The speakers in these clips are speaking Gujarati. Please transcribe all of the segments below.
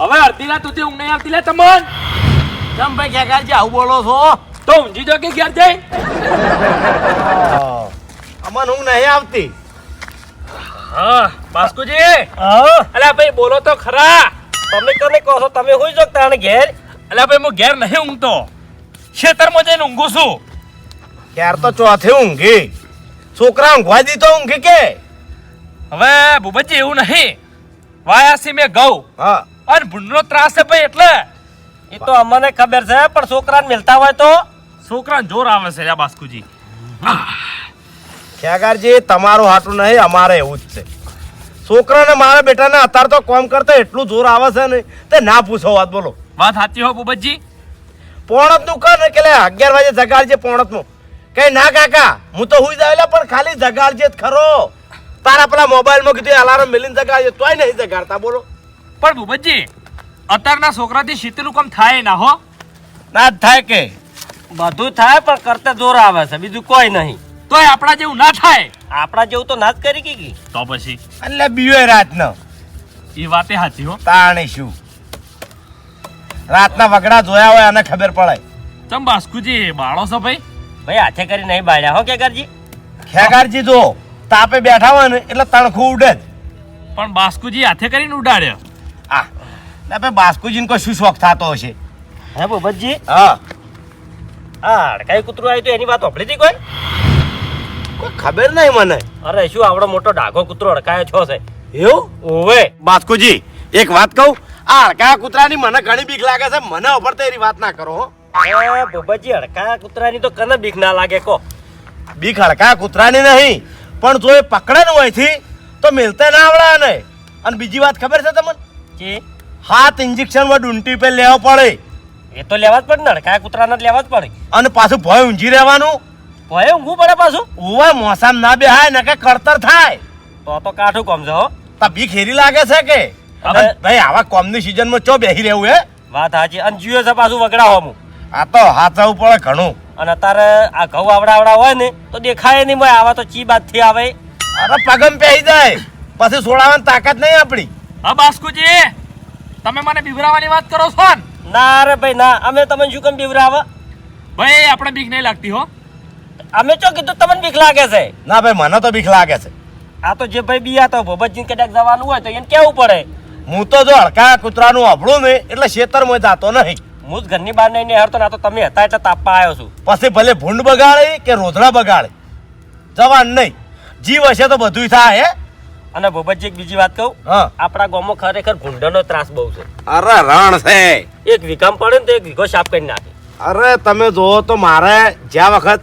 હવે અડધી રાત સુધી ઊંઘ નહીં આવતી લે તમન. તમ ભાઈ ક્યાં ખેગારજી આવું બોલો છો? તો ઊંઘી જો કે ઘેર જઈ? અમન ઊંઘ નહીં આવતી. હા બાસ્કુજી. હા. અલ્યા ભાઈ બોલો તો ખરા. તમે કને કહો છો? તમે હોઈ જો તાણે ઘેર? અલ્યા ભાઈ હું ઘેર નહીં ઊંઘતો. ખેતરમાં જઈને ઊંઘું છું. ઘેર તો ચોથે ઊંઘી. છોકરા ઊંઘવા દીધો ઊંઘી કે? હવે ભૂપતજી એવું નહીં. વાયાસી મેં ઘઉં. હા. અને ભૂંડનો ત્રાસ છે ભાઈ એટલે. એ તો અમને ખબર છે પણ છોકરાને મિલતા હોય તો? છોકરાને જોર આવે છે આ બાસ્કુજી. ખેગારજી તમારું હાટું નહીં અમારે એવું જ છે. છોકરાને મારા બેટાને અત્યારે તો કોમ કરતા એટલું જોર આવે છે ને તે ના પૂછો વાત બોલો. વાત સાચી હો ભૂપતજી. પોણતનું કર ને કે અગિયાર વાગે જગાડજે પોણતનું કઈ ના કાકા હું તો હુઈ જાવેલા પણ ખાલી જગાડજે જ ખરો. તારા પેલા મોબાઈલમાં કીધું અલાર્મ મેલીને જગાડજે તોય નહીં જગાડતા બોલો. પણ ભૂપતજી અત્યારના છોકરાથી શીતલું કામ થાય ના હો. ના જ થાય કે. બધું થાય પણ કરતા જોર આવે છે બીજું કોઈ નહીં. તોય આપણા જેવું ના થાય. આપણા જેવું તો ના જ કરી કે તો પછી? એટલે બીવે રાતનો. એ વાતે સાચી હો. તાણી શું રાતના વગડા જોયા હોય અને ખબર પડે. ચમ બાસ્કુજી બાળો છો ભાઈ? ભાઈ હાથે કરી નહીં બાળ્યા હો કેગારજી ખેગારજી જો તાપે બેઠા હોય ને એટલે તણખું ઉડે જ. પણ બાસ્કુજી હાથે કરીને ઉડાડ્યો. ભાઈ બાસ્કુજીને કોઈ શું શોખ થતો હશે? હે ભૂપતજી હા. આ હડકાઈ કૂતરું આવ્યું તો એની વાત ઓપડી હતી કોઈ? કોઈ ખબર નહીં મને. અરે શું આવડો મોટો ડાઘો કૂતરો અડકાયો છો છે એવું? ઓવે. બાસ્કુજી એક વાત કહું? આ અડકાયા કૂતરાની મને ઘણી બીક લાગે છે. મને ઉપર તો એની વાત ના કરો હો. એ અડકાયા કૂતરાની તો કને બીક ના લાગે કો? બીક હડકા કૂતરાની નહીં. પણ જો એ પકડે ને હોયથી તો મિલતે ના આવડે ને અને બીજી વાત ખબર છે તમને? કે હાથ ઇન્જેક્શનમાં ડુંટી પે લેવો પડે. એ તો લેવા જ પડે ને હડકાયા કૂતરાને જ લેવા જ પડે. અને પાછું ભય ઊંઘી રહેવાનું. ભય ઊંઘવું પડે પાછું? ઉવા મોસામ ના બેહાય ને કે કળતર થાય. તો તો કાઠું કોમ છે હો. તા બી હેરી લાગે છે કે? ભાઈ આવા કોમની સિઝનમાં ચો બેહી રહેવું હે? વાત સાચી. અને જીવે છે પાછું વગડા હોમું આ તો હાથવું પડે ઘણું. અને અત્યારે આ ઘઉં આવડા આવડા હોય ને તો દેખાય નહીં ભાઈ આવા તો ચી બાદથી આવે. અરે પગમ પહેરી જાય. પછી છોડાવવાની તાકાત નહીં આપણી. હા બાસ્કુજી. તમે મને બિવરાવાની વાત કરો છો ને? ના રે ભાઈ ના. અમે તમને શું કેમ બીવરાવે? ભાઈ આપણે બીક નહીં લાગતી હો. અમે ચો કીધું તમને બીક લાગે છે? ના ભાઈ મને તો બીક લાગે છે. આ તો જે ભાઈ બીયા તો ભોબતજી કદાચ જવાનું હોય તો એને કેવું પડે? હું તો જો હડકા કૂતરાનું અભળું નહીં એટલે શેતર મોય જાતો નહીં. હું જ ઘરની બહાર નહીં હારતો ના તો તમે હતા એટલે તાપવા આવ્યો છું. પછી ભલે ભૂંડ બગાડે કે રોધડા બગાડે. જવાન નહીં. જીવ હશે તો બધુંય થાય હે? અને ભોબતજી એક બીજી વાત કહું? હા. આપણા ગામમાં ખરેખર ભૂંડનો ત્રાસ બહુ છે. અરે રણ છે. એક વિકામ પડે ને તો એક વીઘો સાફ કરી નાખે. અરે તમે જોવો તો મારે જ્યાં વખત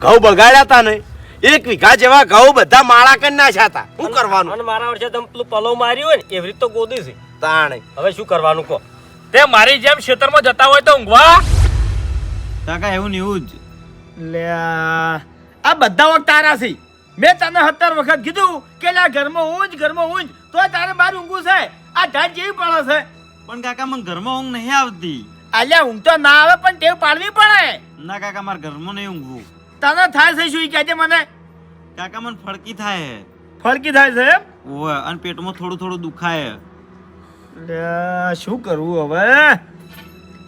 ઘઉં બગાડ્યા હતા ને એક વીઘા જેવા ઘઉં બધા માળા કરી નાખ્યા હતા શું કરવાનું? અને મારા વર્ષે તમે પેલું પલો માર્યું હોય ને એવી રીતે તો ગોદી છે. તાણે. હવે શું કરવાનું કહો? તે મારી જેમ ક્ષેત્રમાં જતા હોય તો ઊંઘવા? કાકા એવું નહીં એવું જ. લે આ બધા વખત તારા છે. મેં તને સત્તર વખત કીધું કે લા ઘરમાં ઊંઘ ઘરમાં ઊંઘ તોય તારે બહાર ઊંઘું છે. આ ઢાંચ જેવી પડે છે. પણ કાકા મને ઘરમાં ઊંઘ નહીં આવતી. અલ્યા ઊંઘ તો ના આવે પણ ટેવ પાડવી પડે. ના કાકા મારા ઘરમાં નહીં ઊંઘવું. તને થાય છે શું કહેજે મને? કાકા મને ફળકી થાય ફળકી થાય છે ઓય અને પેટમાં થોડું થોડું દુખાય શું કરવું હવે?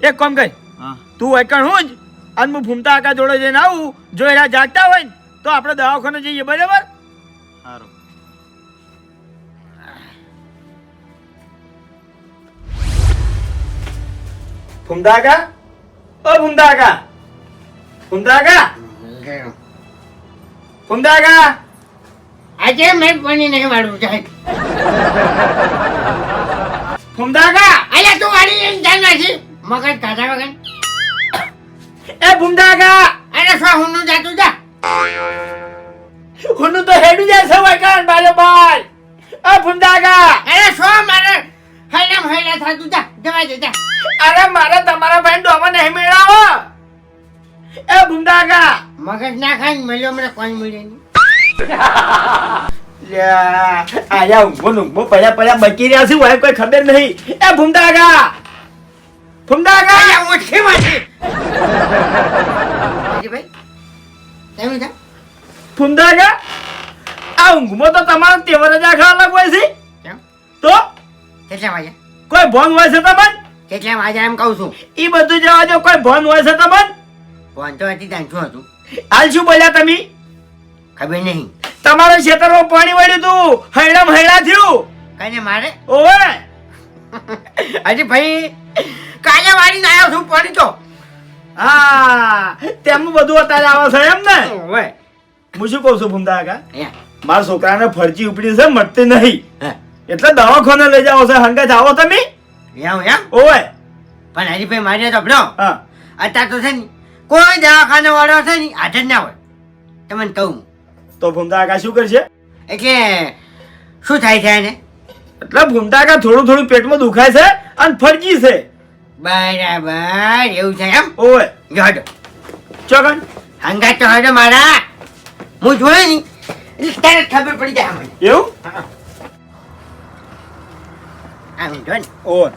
એક કામ કર. તું એકણ હું જ અને હું ફૂમતા આકા જોડે જઈને આવું જો એના જાગતા હોય ને તો આપણે દવાખાને જઈએ બરાબર? સારું ફૂમતા આકા ઓ આકા આજે મેં પાણી નહીં વાળું ફૂમતા આકા અલ્યા તું વાળી ચાલ નાખી મગજ કાઢા વગર. એ ફૂમતા આકા અરે શું હું હેડું જાય છે વાયકાન બાલો બાલ એ ફૂમતા આકા અરે શો મારે? હૈરામ હૈરા તું જા જવા દે જા. અરે મારે તમારા ભાઈ ડોમા નહીં મેળાવો. એ ફૂમતા મગજ ના ખાઈ મળ્યો મને કોઈ મળે નહીં. આયા ઊંઘો ઊંઘો પડ્યા પડ્યા બચી રહ્યા છું કોઈ ખબર નહીં. એ ફૂમતા આકા ઓછી માંથી ભાઈ તમે જા. આકા આ ઊંઘમાં તો તમારો તેવર જ આખા અલગ હોય છે. તો? કેટલા વાગે? કોઈ ભોન હોય છે તમને? કેટલા વાગે એમ કહું છું? એ બધું જવા દો કોઈ ભોન હોય છે તમને? ભોન તો હતી ત્યાં શું હતું? હાલ શું બોલ્યા તમે? ખબર નહીં. તમારા ખેતરમાં પાણી વળ્યું તું હૈડમ હૈડા થયું. કઈને મારે? ઓવે. હજી ભાઈ કાલે વાળી આવ્યો છું પાણી તો. હા તેમનું બધું અત્યારે આવે છે એમ ને? ઓવે. હું શું કહું છું ભૂમતા કાકા? મારા છોકરાને ફરજી ઉપડી છે મળતી નહીં. એટલે દવાખાને લઈ જાવ છે. હંગે જાવો તમે? એમ એમ? ઓવે. પણ હરીભાઈ મારે તો ભણો હા. અત્યારે તો છે ને કોઈ દવાખાના વાળો છે ને હાજર ના હોય. તમને કહું. તો ભૂમતા કાકા શું કરશે? એટલે શું થાય છે એને? એટલે ભૂમતા કાકા થોડું થોડું પેટમાં દુખાય છે અને ફરજી છે. બરાબર એવું છે એમ? ઓવે. જોડો ચોકન હંગા તો હડો મારા. હું જોયો ની એટલે તરત ખબર પડી જાય મને એવું આમ જો ને ઓવે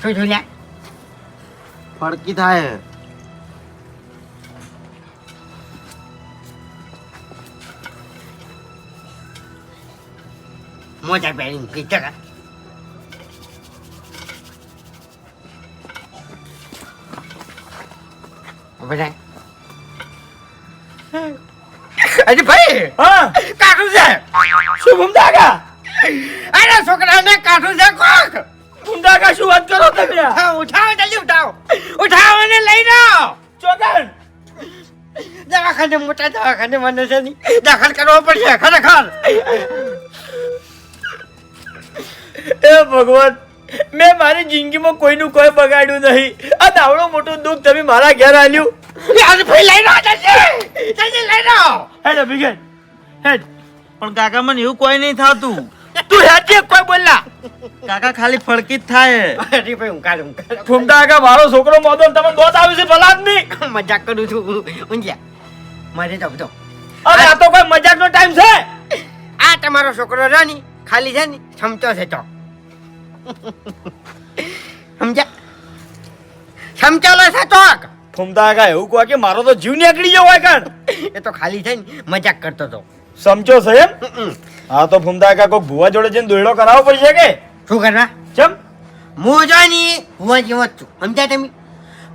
શું જોયા ફડકી થાય મોટા પહેરીને પીતો કા બધા અરે ભાઈ હા. કાઠું છે? શું ભૂમતા કાકા અરે છોકરાને કાઠું છે કોક? કાકા શું વાત કરો તમે? હા, ઉઠાવો જલ્દી ઉઠાવો. ઉઠાવો ને લઈ જાઓ. ચોકન. દવાખાને મોટા દવાખાને મને છે નહીં દાખલ કરવો પડશે ખરેખર. એ ભગવાન મેં મારી જિંદગીમાં કોઈનું કોઈ બગાડ્યું નહીં. આ દાવડો મોટું દુઃખ તમે મારા ઘેર આલ્યું. હેડ અભિગન હેડ. પણ કાકા મને એવું કોઈ નહીં થતું. તું હેડ જે કોઈ બોલ્યા કાકા ખાલી ફડકી જ થાય. અરે ભાઈ હું કાઢું ફૂમતા કાકા મારો છોકરો મોદો તમે દોત આવ્યું છે ભલા આદમી મજાક કરું છું ઊંઝ્યા મારે તો અરે આ તો કોઈ મજાકનો ટાઈમ છે. આ તમારો છોકરો રાની ખાલી છે ને સમજો છે તો. સમજ્યા? સમજાલો છે તો ફૂમતા કા એવું કહો કે મારો તો જીવ નીકળી ગયો હોય કાન એ તો ખાલી છે ને મજાક કરતો હતો. સમજો છે એમ? હા તો ફૂમતા કા કોક ભુવા જોડે જઈને દોયડો કરાવવો પડશે કે? શું કરવા? ચમ? હું જો ની જેવો જ છું. સમજ્યા તમે?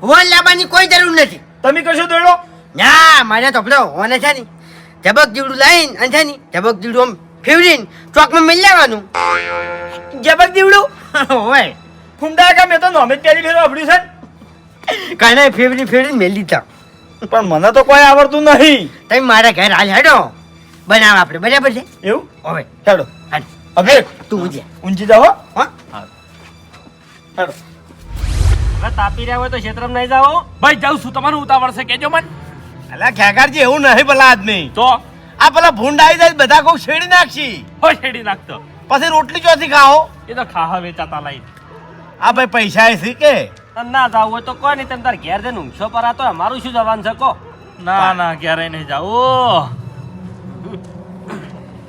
હું લાવવાની કોઈ જરૂર નથી. તમે કશો દોયડો? ના મારે તો પેલો હોને છે ને. ઝબક જીવડું લાવીને અને છે ને ઝબક જીવડું આમ ફેવરીને ચોકમાં મિલ લેવાનું. જબક દીવડું? ઓય ફૂમતા કા મેં તો નોમે પહેલી ફેર વાપર્યું છે નહીં ફેવરી ફેરી મેળ લીધા પણ મને તો કોઈ આવડતું નહીં. તમે મારા ઘર હાલ હેડો. બનાવ આપણે બરાબર છે? એવું? હવે હેડો. હાલ. અભિક તું ઊંઝે ઊંજી જાઓ હા. હેડો. હવે તાપી રહ્યા હોય તો ક્ષેત્રમાં નહીં જાઓ. ભાઈ જાઉં છું. તમારું ઉતાવળ છે કેજો મન. અલા ખેગારજી એવું નહીં ભલા આદમી. તો? આ પેલા ભૂંડ આવી જાય બધા કોઈ છેડી નાખશી. હો છેડી નાખતો. પછી રોટલી ચોથી ખાઓ? એ તો ખાવા વેચાતા લઈ આ ભાઈ પૈસા એ શી કે? ના જાવ હોય તો કોઈ નહીં તમે તાર ઘેર જઈને ઊંઘશો પર આ તો અમારું શું જવાનું છે કો ના ના ક્યારે નહીં જાઓ.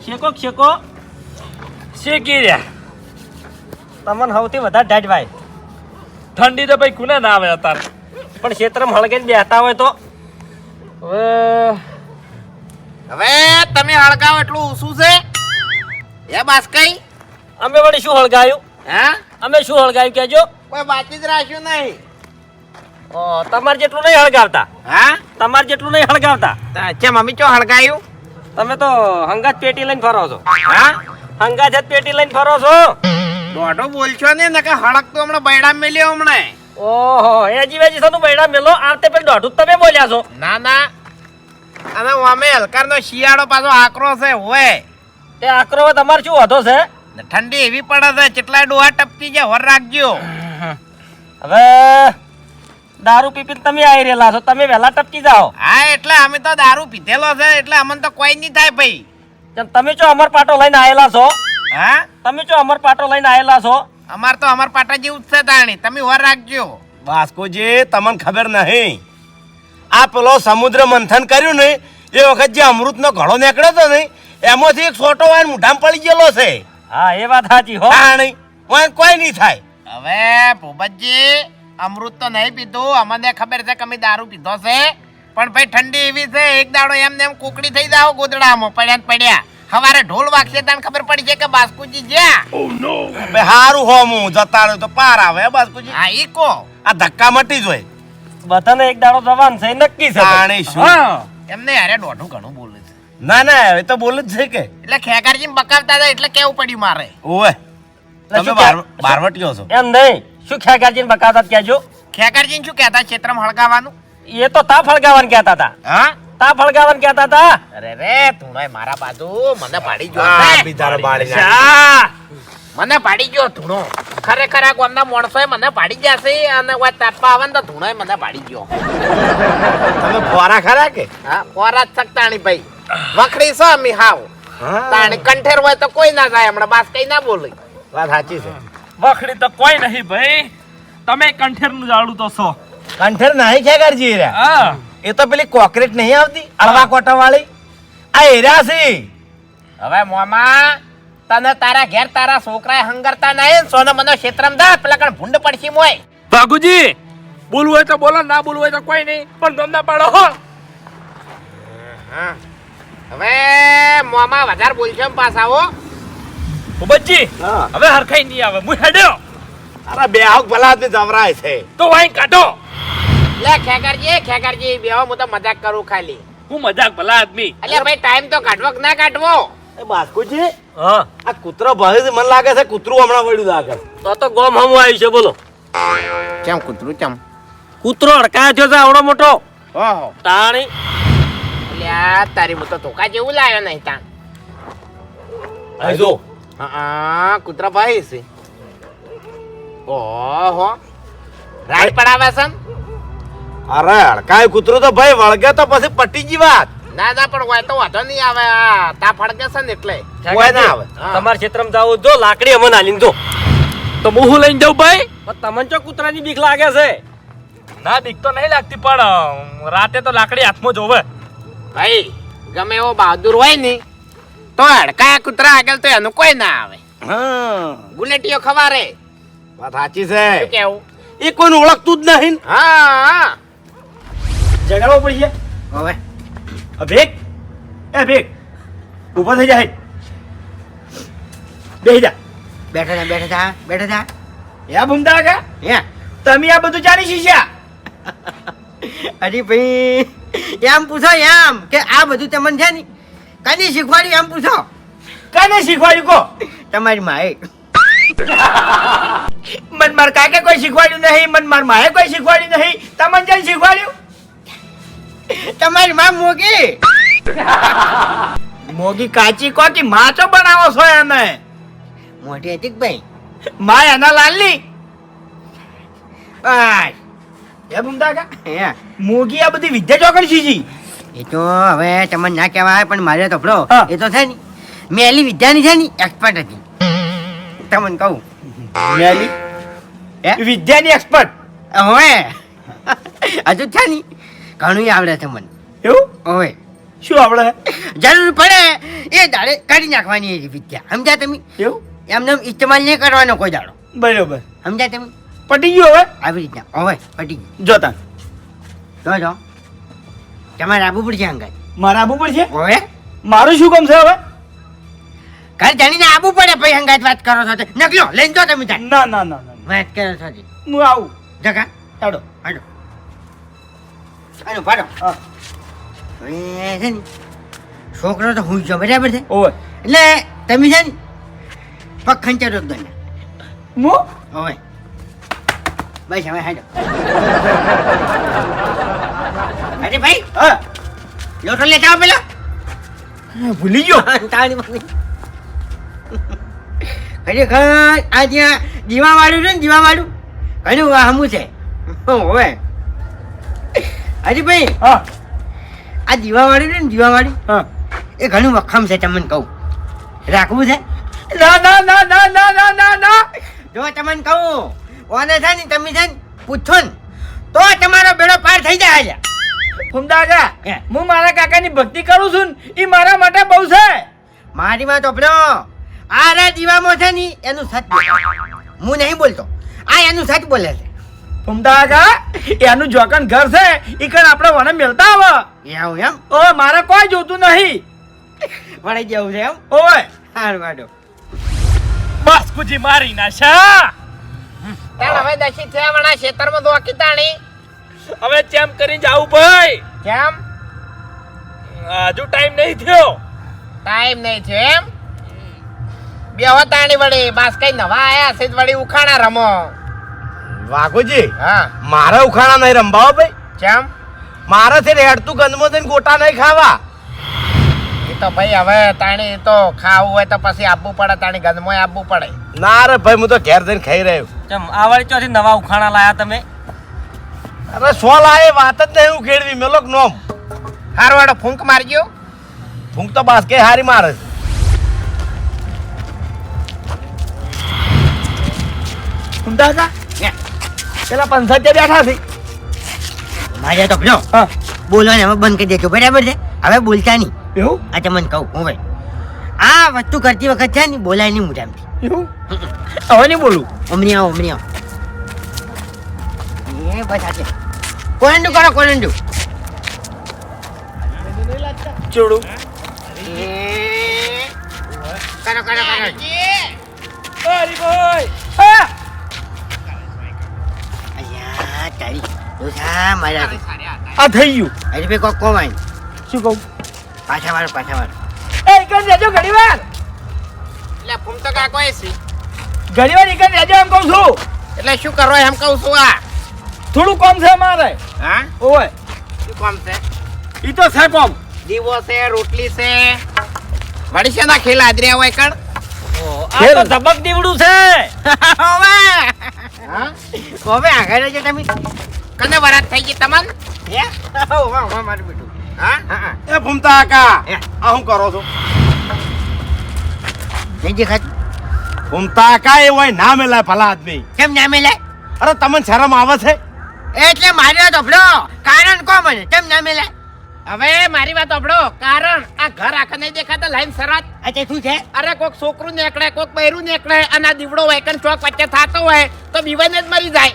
શેકો શેકો? શેકી રહ્યા? તમને સૌથી વધારે ઢાઢ ભાઈ. ઠંડી તો ભાઈ કુને ના આવે અત્યારે. પણ ક્ષેત્રમાં હળગીને બેઠા હોય તો. હવે હવે તમે હળગાવ એટલું ઊંચું છે? એ બાસ કઈ? અમે વળી શું હળગાયું? હા? અમે શું હળગાયું કેજો કોઈ બાકી જ રાખ્યું નહીં. ઓ, તમારે જેટલું નહીં હળગાવતા. હા? તમારે જેટલું નહીં હળગાવતા. કેમ અમે ચો હળગાયું? તમે તો હંગાત પેટી લઈને ફરો છો. હા? હંગાત જ પેટી લઈને ફરો છો. દોઢો બોલશો ને નકર હળક તો હમણાં બૈડા મેલ્યો હમણાં. ઓહો એ જીવાજી સાનું બૈડા મેલો. આવતે પેલી દોઢું તમે બોલ્યા છો. ના ના. અને અમે હલકારનો શિયાળો પાછો આકરો છે હોય તે આકરો તમારે શું વધો છે? ઠંડી એવી પડે છે કેટલાય ડોહા ટપકી જાય હોર રાખજો. હવે દારૂ પીપી તમે આવી રહેલા છો તમે વહેલા ટપકી જાઓ. હા એટલે અમે તો દારૂ પીધેલો છે એટલે અમને તો કોઈ નહીં થાય ભાઈ. તમે જો અમર પાટો લઈને આવેલા છો? હા? તમે જો અમર પાટો લઈને આવેલા છો? અમાર તો અમાર પાટા જેવું જ છે તાણી તમે હોર રાખજો. વાસ્કોજી તમને ખબર નહીં. આ પેલો સમુદ્ર મંથન કર્યું ને એ વખત જે અમૃતનો ઘડો નીકળ્યો હતો ને એમાંથી એક છોટો વાન મુઠામાં પડી ગયેલો છે. હા એ વાત સાચી હો. નહીં. વાન કોઈ નહીં થાય. હવે ભૂપતજી અમૃત તો નહીં પીધું. અમને ખબર છે કે અમે દારૂ પીધો છે. પણ ભાઈ ઠંડી એવી છે એક દાડો એમ ને એમ કુકડી થઈ જાવ ગોદડામાં પડ્યા ને પડ્યા. હવારે ઢોલ વાગશે તને ખબર પડી છે કે બાસ્કુજી જ્યાં બે હારું હોમું જતા રહ્યો તો પાર આવે બાસ્કુજી? કુજી હા ઈ કો આ ધક્કા મટી જ હોય બધાને એક દાડો જવાન છે નક્કી છે. તાણી શું. હા એમને અરે દોઢું ઘણું બોલે ના ના એ તો બોલે જ છે કે. એટલે ખેગારજી બકાવતા હતા એટલે કેવું પડ્યું મારે? ઓવે. તમે બારવટીઓ છો. એમ નહીં. શું ખ્યાગારજીને બકાવતા કહેજો? ખેગારજી શું કહેતા? ક્ષેત્રમ હળગાવાનું એ તો તા ફળગાવાનું કહેતા હતા. હા? તા ફળગાવન કહેતા હતા. અરે રે તું મારા બાજુ મને પાડી જો. બિચારા બાળી? મને પાડી ગયો ધૂણો. ખરેખર આ ગામના માણસોએ મને પાડી ગયા છે અને વાત તાપવા આવે ને તો ધૂણોએ મને પાડી ગયો. તમે ફોરા ખરા કે? હા ફોરા જ શકતાણી ભાઈ વખડી છો અમી હાવ. હા. તાણી કંઠેર હોય તો કોઈ ના જાય હમણાં બાસ કઈ ના બોલે. વાત સાચી છે. વખડી તો કોઈ નહીં ભાઈ. તમે કંઠેરનું જાડું તો છો. કંઠેર નહીં કરજી રે હા. એ તો પેલી કોકરેટ નહીં આવતી અળવા કોટા વાળી આ એરા છે. હવે મોમા તને તારા ઘેર તારા છોકરાએ હંગરતા નહીં સોને મને ક્ષેત્રમ દા પેલા કણ ભૂંડ પડશી મોય. ભાગુજી બોલવું હોય તો બોલો ના બોલવું હોય તો કોઈ નહીં પણ ધંધા ના પાડો હો. હવે મોમા વધારે બોલશો ને પાછા હો. હા. હવે હરખાઈ નહીં આવે હું હેડ્યો. અરે બે આવક ભલા તે જવરાય છે. તો વાઈ કાઢો. લે ખેકરજી ખેકરજી બે હું તો મજાક કરું ખાલી. હું મજાક ભલા આદમી. એટલે ભાઈ ટાઈમ તો કાઢવો કે ના કાઢવો? એ બાસ્કુજી હા. આ કૂતરો ભાઈ છે મને લાગે છે કૂતરું હમણાં વળ્યું આગળ. તો તો ગોમ હમ આવ્યું છે બોલો. કેમ કૂતરું કેમ? કૂતરો અડકાયો થયો છે આવડો મોટો. ઓહો. તાણી. લ્યા તારી હું તો ધોકા જેવું લાયો નહીં તાણ. અહીં જો. હા કૂતરા ભાઈ છે. ઓહો. રાઈ પડાવે છે અરે અડકાય કૂતરું તો ભાઈ વળગે તો પછી પટી જી વાત. ના ના પણ હોય તો વાંધો નહીં આવે આ તા ફડકે છે ને એટલે. હોય ના આવે. તમારા ક્ષેત્રમાં જાવ જો લાકડી અમને આલીને જો. તો હું હું લઈને જાઉં ભાઈ? પણ તમને ચો કૂતરાની બીક લાગે છે? ના બીક તો નહીં લાગતી પણ રાતે તો લાકડી હાથમાં જોવે ભાઈ ગમે એવો બહાદુર હોય ને તો હડકાયા કૂતરા આગળ તો એનું કોઈ ના આવે. હા. ગુલેટીઓ ખવારે. વાત સાચી છે. કેવું? એ કોઈને ઓળખતું જ નહીં હા ઝઘડો પડી પડશે હવે? ભેગ. એ ભેગ. ઊભો થઈ જાય બેહી જા. બેઠા જા બેઠા જા બેઠા જા. યા ભૂમતા કા હે તમે આ બધું જાણી શીખ્યા અરે ભાઈ એમ પૂછો એમ કે આ બધું તમને છે ને કને શીખવાડ્યું એમ પૂછો? કને શીખવાડ્યું કો તમારી માએ. મન માર કાકે કોઈ શીખવાડ્યું નહીં મન માર માએ કોઈ શીખવાડ્યું નહીં. તમને જેને શીખવાડ્યું? તમારી માં મોગી? મોગી કાચી કોકી માચો બનાવો છો એને? મોટી હતી ભાઈ? માં એના લાલની? બાય. એ ભૂમતા કા હે. મોગી આ બધી વિદ્યા ચોકડ શીખી એ તો હવે તમને ના કહેવાય પણ મારે તો ભલો એ તો છે ને મેલી વિદ્યાની છે ને એક્સપર્ટ હતી. તમને કહું. મેલી? હે? વિદ્યાની એક્સપર્ટ હવે? હજુ છે ને ઘણું આવડે છે મને. એવું? હવે શું આવડે? જરૂર પડે એ દાડે કાઢી નાખવાની એ વિદ્યા સમજ્યા તમે? એવું? એમને ઇસ્તેમાલ નહીં કરવાનો કોઈ દાડો. બરોબર. સમજ્યા તમે? પટી ગયું હવે? આવી રીતના હવે પટી ગયું. જોતા જો જો. તમારે આબુ પડશે અંગાત મારે આબુ પડશે હવે મારું શું કામ છે હવે? ઘર જાણીને આબુ પડે ભાઈ અંગાત વાત કરો છો નકલો લઈને જો તમે ના ના ના ના વાત કરો છો હું આવું. જગા. ચાલો હાલો હાલો પાડો. હવે છે ને છોકરો તો હું છો બરાબર છે? ઓવે એટલે તમે છે ને પગ ખંચાડો જ દોને હું હવે. બસ હવે હાડો અરે ભાઈ હા. લોટો લેતા આવો પેલા. ભૂલી ગયો. તાળી મારી. ખરેખર આ જ્યાં દીવા વાળું છે ને દીવા વાળું ઘણું હમું છે. હવે હરીભાઈ હા. આ દીવાવાળી ને દીવાવાળી. વાળું હા. એ ઘણું વખમ છે તમને કહું. રાખવું છે? ના ના ના ના ના ના ના ના. જો તમને કહું ઓને છે ને તમે છે પૂછો ને તો તમારો બેડો પાર થઈ જાય છે. ફુમદાગા હે. મારા કાકાની ભક્તિ કરું છું ને એ મારા માટે બહુ છે. મારી વાત આ રા દીવામાં છે ને એનું સચ બોલે. હું નહીં બોલતો. આ એનું સચ બોલે છે. ફુમદાગા એનું જોકન ઘર છે ઈકડ આપણે વને મળતા આવે એવું એમ? ઓ મારે કોઈ જોતું નહીં. વળી જવું છે એમ? ઓય. હાર વાડો બસ કુજી મારી નાશા તાણ હવે દશી થયા વણા ખેતરમાં દોકી તાણી. હવે ચેમ કરીને જાવું ભાઈ? કેમ? હજુ ટાઈમ નહીં થયો. ટાઈમ નહીં છે એમ? બે તાણી વળી બાસ કઈ નવા આયા છે વળી ઉખાણા રમો. વાઘોજી હા. મારે ઉખાણા નહીં રંભાવો ભાઈ. કેમ મારે છે ને હેડતું ગંદમો થઈને ગોટા નહીં ખાવા. એ તો ભાઈ હવે તાણી તો ખાવું હોય તો પછી આપવું પડે તાણી ગંદમોય આપવું પડે. ના રે ભાઈ હું તો ઘેર જઈને ખાઈ રહ્યો. કેમ આ વળી ચોથી નવા ઉખાણા લાયા તમે? અરે સો લાય એ વાત જ નહીં ઉખેડવી મેલોક નોમ. હારો વાળો ફૂંક મારજો. ફૂંક તો બાસ્કે હારી મારે. છે ઊંધા હતા પેલા પંચાયત બેઠા છે. મારે તો પેલો બોલવાનું હવે બંધ કરી દેજો બરાબર છે? હવે બોલતા નહીં. એવું? આજે મને કહું હું ભાઈ આ વસ્તુ કરતી વખત છે ને બોલાય નહીં મોઢામાંથી. એવું? હવે નહીં બોલું? ઉમરી આવો ઉમરી આવો. એ બધા છે કોરંડુ કરો કોરંડુ ચોડું. કરો કરો કરો. હરી હરીભાઈ અయ్యా આ થઈ ગયું. અરે ભાઈ કોક કોવાય શું કહું? પાછા વાળો પાછા વાળો એ એકન રહેજો ઘડી વાર. એટલે ફૂંક તો કાકો એ છે. ઘડી વાર એકન રહેજો એમ કહું છું. એટલે શું કરો એમ કહું છું આ? થોડું કોમ છે મારે. હા? ઓય. શું કોમ છે? ઈ તો છે કોમ. દીવો છે રોટલી છે. વળી છે ના ખેલ આદર્યા હોય કણ? આ તો ધબક દીવડું છે. હવે. હા? ઓવે આગળ રહેજો તમે. કને વરાત થઈ ગઈ તમન? હે? ઓવે ઓવે મારું બેટું. હા? હા હા. એ ભૂમતા કાકા હે. આ હું કરો છો? નહીં દેખાત ભૂમતા કા એ હોય ના મેલાય ભલા આદમી. કેમ ના મેલાય? અરે તમને શરમ આવે છે? એટલે માર્યો વાત ભલો કારણ કો મને કેમ ના મેલાય? હવે મારી વાત અભડો. કારણ આ ઘર આખા નહીં દેખાતા લાઈન શરત અચ્છા શું છે? અરે કોક છોકરું નીકળે કોક બૈરું નીકળે અને આ દીવડો વેકન ચોક વચ્ચે થતો હોય તો બીવાને જ મરી જાય.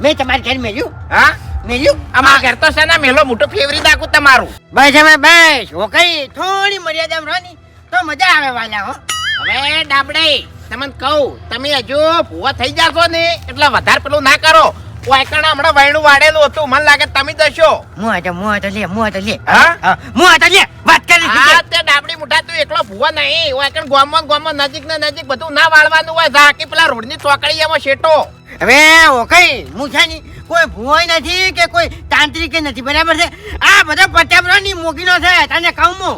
મેં તમારે ઘેર મેલ્યું. હા? મેલ્યું? અમારા ઘર તો છે ને મેલો મોટો ફેવરી દાખું તમારું. બસ હવે બસ. હો કઈ થોડી મર્યાદામાં રહો તો મજા આવે વાલા હો. હવે ડાબડાઈ તમને કહું તમે હજુ ભૂવા થઈ જાશો ને એટલે વધારે પેલું ના કરો. વાયકણ હમણાં વૈણું વાડેલું હતું. મને લાગે તમે દશો મું હતો મું હતો લે મું હતો લે. હા? હા, હતો લે. વાત કરી હા તે ડાબડી મુઠા તું એકલો ભૂવા નહીં. વાયકણ ગોમમાં ગોમમાં નજીક ને નજીક બધું ના વાળવાનું હોય. ઝાકી પેલા રોડની ચોકડીયામાં શેટો હવે ઓ કઈ મું છે ની કોઈ ભૂવાઈ નથી કે કોઈ તાંત્રિક નથી બરાબર છે? આ બધા પટ્યાબરો ની મોગીનો છે તને કહું હું.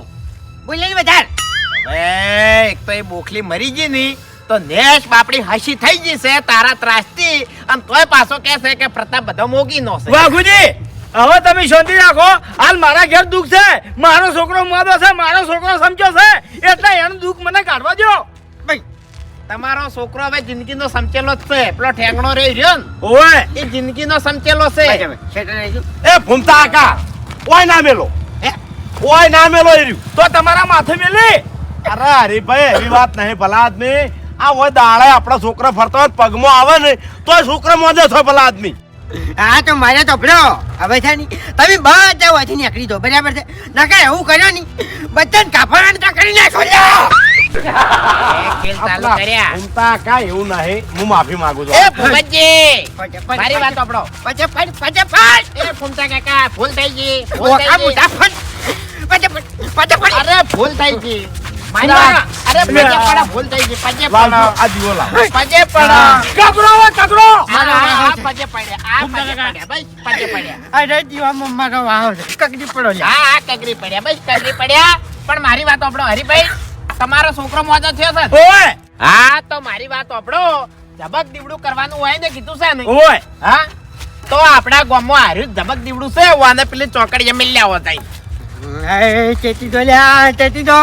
બોલે ની વધાર. હવે એક તો એ બોખલી મરી ગઈ ની તો નેશ બાપડી હસી થઈ ગઈ છે તારા ત્રાસથી. અને તોય પાછો કે છે કે પ્રતાપ બધો મોગી નો છે વાઘુજી હવે તમે શાંતિ રાખો. હાલ મારા ઘેર દુઃખ છે. મારો છોકરો મોદો છે મારો છોકરો સમજો છે. એટલે એનું દુઃખ મને કાઢવા દો તમારો છોકરો હવે જિંદગીનો સમચેલો જ છે. પેલો ઠેંગણો રહી રહ્યો ને. ઓય એ જિંદગીનો સમચેલો છે. એ ભૂમતા આકા ઓય ના મેલો. હે? ઓય ના મેલો એ રહ્યું. તો તમારા માથે મેલી. અરે હરીભાઈ એવી વાત નહીં ભલા આદમી આ હોય દાળે આપણા છોકરા ફરતો હોય પગમાં આવે ને તો છોકરો મોજે છો ભલા આદમી હા તો મારે તો ભલો. હવે છે ની તમે બધા વાંચી નીકળી દો બરાબર છે? નકર એવું કર્યો નહીં બધાને કાપડ તો કરી નાખો લ્યો ચાલુ કર્યા. ફૂમતા કા એવું નહીં. હું માફી માંગુ છું. એ ભૂપતજી મારી વાત સાંભળો પછી ફટ પછી ફટ! એ ફૂમતા કાકા ભૂલ થઈ ગઈ ભૂલ થઈ ગઈ. મુઢા ફટ. પછી ફટ અરે ભૂલ થઈ ગઈ. અરે પજે પડા ભૂલ થઈ ગઈ. પજે પડા આ દીવો લાવ. પજે પડા કકડો કકડો આ આ પજે પડ્યા આ પજે પડ્યા બસ પજે પડ્યા અરે જીવામાં મારો વાહ. કકડી પડો હા હા કગરી પડ્યા. બસ કગરી પડ્યા. પણ મારી વાત સાંભળો હરીભાઈ. તમારો છોકરો મોજો થયો છે. ઓય! હા તો મારી વાત ઓપડો ધબક દીવડું કરવાનું હોય ને કીધું છે ને. ઓય! હા? તો આપણા ગામમાં હાર્યું ધબક દીવડું છે વાને પેલી ચોકડીએ મિલ્યા હોતા એ ચેતી તો લ્યા ચેતી તો.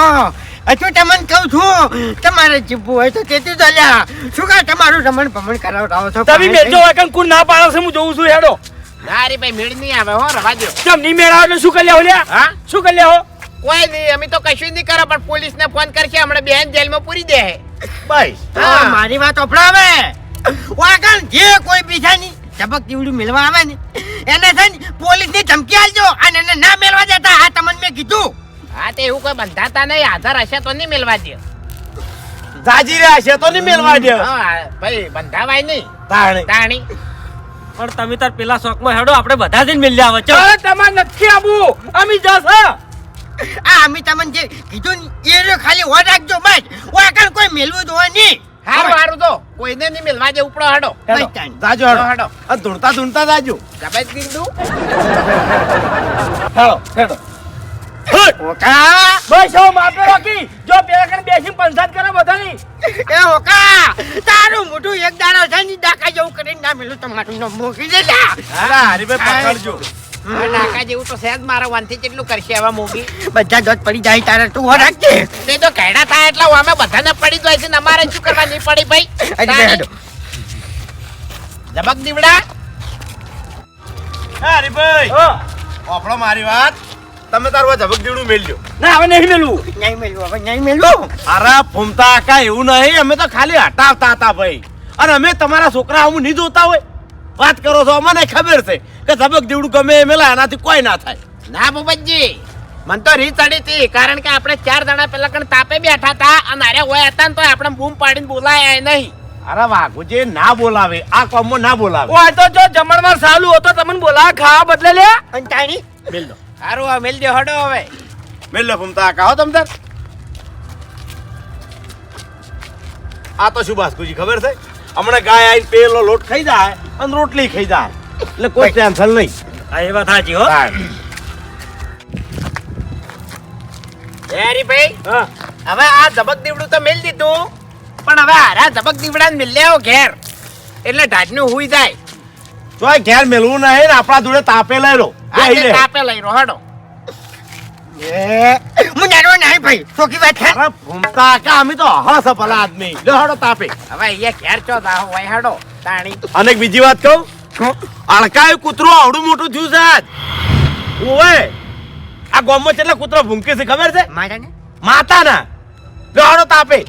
હજુ તમને કહું છું તમારે જીવવું હોય તો ચેતી તો લ્યા. શું કાં તમારું રમણ ભમણ કરાવડાવો છો તમે મેજો વાકન કુણ ના પાડો છે હું જોઉં છું હેડો. ના ભાઈ મેળ નહીં આવે હો રવા દો તમ નહીં મેળ આવે શું કરી હો લ્યા? હા? શું કરી લેવો કોઈ નહીં અમે તો કશું નહીં કરો પણ પોલીસ ને ફોન કરશે હમણાં બેન જેલમાં પૂરી દે. બસ. હા. મારી વાત અપડાવે વાગણ જે કોઈ બીજા ની ઝબક દીવડું મેળવા આવે ને એને છે ને પોલીસની ધમકી આલજો અને એને ના મેળવા દેતા. આ તમને મેં કીધું. હા તે એવું કોઈ બંધાતા નહીં. આધાર હશે તો નહીં મેળવા દે જાજી રહ્યા છે તો નહીં મેળવા દે હા ભાઈ બંધાવાય નહીં. તાણી. તાણી. પણ તમે તાર પેલા શોખમાં હેડો આપણે બધા જઈને મેળ્યા આવે ચો. તમારે નથી આવું. અમે જશે. આ અમે તમને જે કીધું ને એ ખાલી હો રાખજો બસ. ઓય કોઈ મેલવું જોવા નહીં. હારું હારું તો. કોઈને નહીં મેળવા દે ઉપડો હડો. જાજો હેડો, હેડો હેડો. આ ધૂણતા ધૂણતા જાજો. જબજ દીધું હેડો હેડો. ઓકા બસ હવે માપે રાખી. જો પેલા કણ બેસીને પંચાયત કરે બધાની. એ ઓકા તારું મોટું એક દાડો છે ને ડાકા જેવું કરીને ના મેલું તમારું મૂકી દે હરીભાઈ પકડજો. હવે નાકા જેવું તો સહેજ મારા વાનથી કેટલું કરશે હવે મોગી બધા દોત પડી જાય તારે તું હો રાખજે. તે તો કેડા થાય એટલે અમે બધાને પડી જાય છે અમારે શું કરવા નહીં પડી ભાઈ. આજે જબક દીવડા. હે. હરીભાઈ આપણો મારી વાત. તમે તારું આ ઝબક દીવડું મેલજો ના હવે નહીં મેલું. નહીં મેલું હવે નહીં મેલું. અરે ફૂમતા કાકા એવું નહીં અમે તો ખાલી હટાવતા હતા ભાઈ. અને અમે તમારા છોકરા આવું નહીં જોતા હોય. વાત કરો છો અમને ખબર છે. કે ધબક દીવડું ગમે એ મેલા એનાથી કોઈ ના થાય. ના ભૂપતજી મન તો રી ચડી હતી કારણ કે આપણે ચાર જણા પેલા કણ તાપે બેઠા હતા અને અરે હોય હતા ને તો આપણે બૂમ પાડીને બોલાયા નહીં. અરે વાઘુજી ના બોલાવે આ કોમમાં ના બોલાવે. ઓ આ તો જો જમણવાર સાલું હતો તમને બોલા ખાવા બદલે લે. અને તાણી મેલ દો. સારું હવે મેલ દે હડો હવે. મેલ લો ફૂમતા કાકા હો તમ તાર. આ તો શું બાસ્કુજી ખબર છે? હમણાં ગાય આવીને પેલો લોટ ખાઈ જાય અને રોટલી ખાઈ જાય. એટલે કોઈ ટેન્શન નહીં. આ એ વાત સાચી હો. હા. હરીભાઈ હવે આ ધબક દીવડું તો મેલ દીધું. પણ હવે હારા ધબક દીવડા ને મિલ લેવો ઘેર. એટલે ઢાઢનું હુઈ જાય. તોય ઘેર મેલવું નહીં ને આપણા જોડે તાપે લઈ લો. આજે તાપે લઈ રહો હડો. એ. હું નહીં ભાઈ ચોકી વાત છે. અરે ફૂમતા કાકા અમે તો હસ ભલા આદમી. લે હડો તાપે. હવે અહીંયા ઘેર ચો દાહો હોય હડો તાણી. અને બીજી વાત કહું? અળકાયું કૂતરું આવડું મોટું થયું છે ઓવે આ ગામમાં કેટલા કૂતરો ભૂંકે છે ખબર છે? માતા ના માતાના લે તાપે.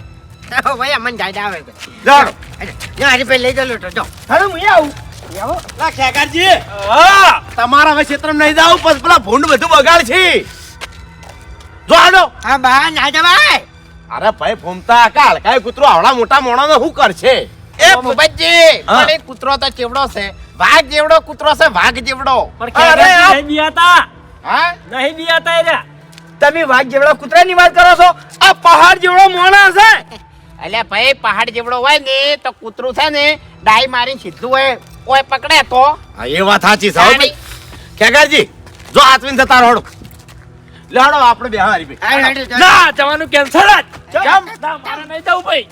ભાઈ જાયદા આવે લઈ જો. હવે હું તમારા હવે ક્ષેત્રમાં નહીં જાવ પછી પેલા ભૂંડ બધું બગાડ છે જો હડો હા બા ના જવાય. અરે ભાઈ ફૂમતા કાકા અળકાયું કૂતરું આવડા મોટા મોણાને શું કરશે? એ ભૂપતજી કૂતરો તો ચેવડો છે. વાઘ જેવડો કૂતરો છે વાઘ જેવડો. પણ નહીં બિયાતા? હા? નહીં બિયાતા એ રહ્યા તમે વાઘ જેવડા કૂતરાની વાત કરો છો? આ પહાડ જેવડો મોણા છે. એટલે ભાઈ પહાડ જેવડો હોય ને તો કૂતરું છે ને ડાઈ મારી સીધું હોય ઓય પકડે તો. હા એ વાત સાચી છે હો જો આત્મીન જતા રોડ લે હડો આપણે બે હારી. ના જવાનું કેન્સલ જ. કેમ મારે નહીં જવું ભાઈ.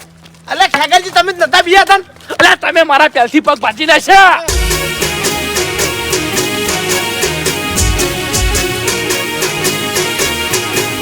અલે ખેગારજી તમે જ નતા બીયા હતા અલે તમે મારા પેલથી પગ ભાજી નાખ્યા.